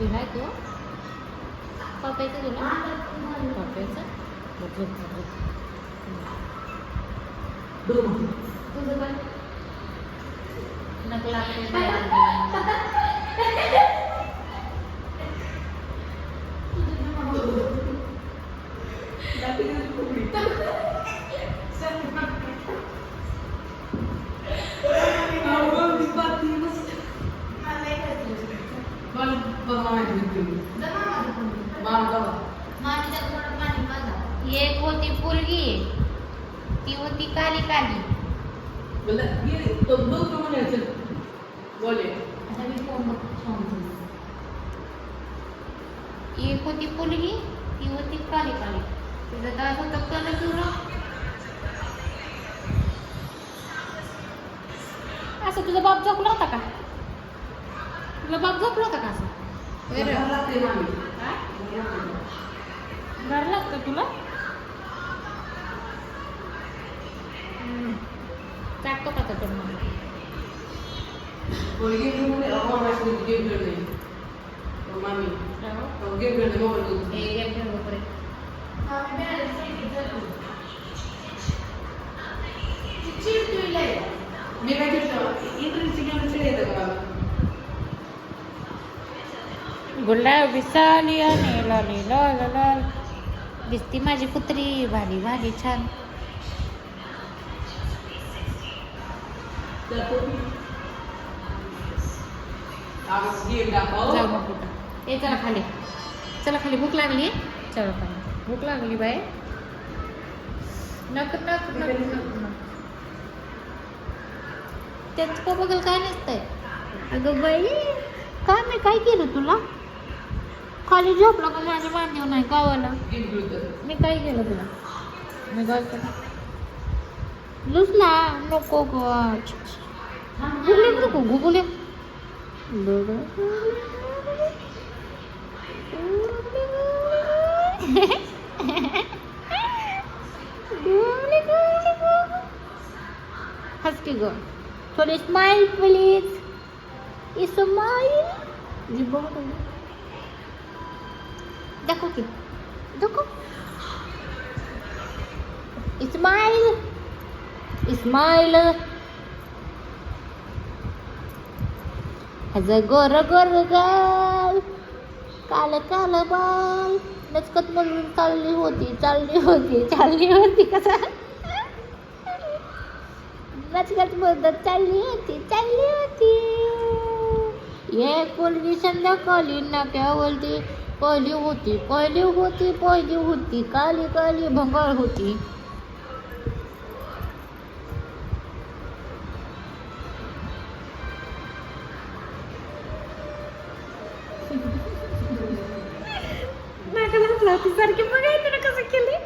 गेलाय तो पप्याचं गेला पप्याचं नकला एक होती पुलगी ती सांगते. एक होती पुलगी ती होती काली काली तिचं काय होतं कल तुला असं तुझा बाप झोपला होता का तुझा बाप झोपला होता का असं वेगळं. काय? घर लागतं तुला टाकतो का तर मग हे गेम खेळू पर्यंत गुलाबी साली आणि लाली लाल लाल दिसती माझी कुत्री भारी भारी छान ए चला खाली. चला खाली. भूक लागली? चला खाली. भूक लागली बाय नक नक नक त्याच का बघल काय नसतंय? अगं बाई काय मी काय केलं तुला? खाली झोपला का माझ्या मांडीव नाही गावाला? मी काय केलं तुला? मी काय केलं लुसला नको ग गुगले नको गुगले हस की ग थोडी स्माइल प्लीज स्माइल जी बघ दाखव की दाखव स्माइल इस्माईल. ह्याचं गोर गोर गाल काल काल बाल नचकत म्हणून चालली होती चालली होती चालली होती. कसा? नचकत म्हणत चालली होती चालली होती. हे पूर्वी संध्याकाळी नाक्यावरती पहिली होती पहिली होती पहिली होती. काली काली भंगाळ होती. नाकाला हात लावती सारखी बघायचं ना कसं केले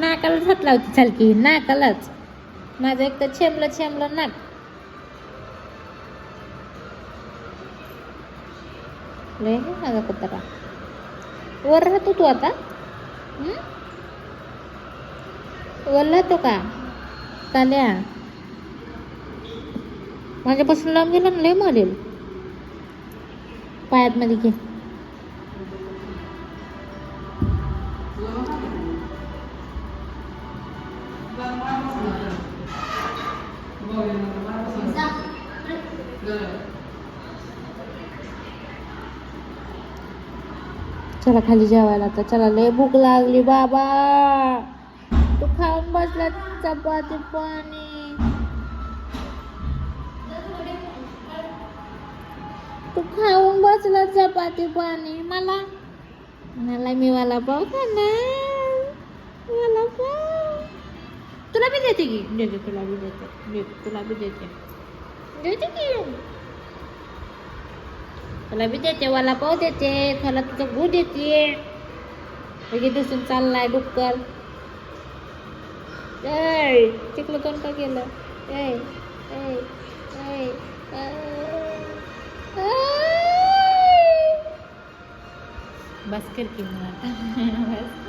नाकालाच हात लावती सारखी नाकालाच. माझं एक तर छेमलं छेमलं नाक. लय माझा कुत्रा. वर राहतो तू आता. वर राहतो का? चाल्या. माझ्यापासून लांब गेला ना लय मरेल. पायात मध्ये घे चला खाली जेवायला तर चला लय भूक लागली बाबा तू खाऊन बसला चपाती पाणी तू खाऊन बसला चपाती पाणी. मला मला मी मला पाव खाणार. मला पाव तुला बी देते की? देते तुला बी देते. तुला बी देते. देते की? तुला बी देते मला पाव देते. तुला तुझं गू देते. लगे दिसून चाललाय डुक्कर. ऐ चिकलं कोण का केलं? ऐ ऐ ऐ ऐ. बस कर की मला बस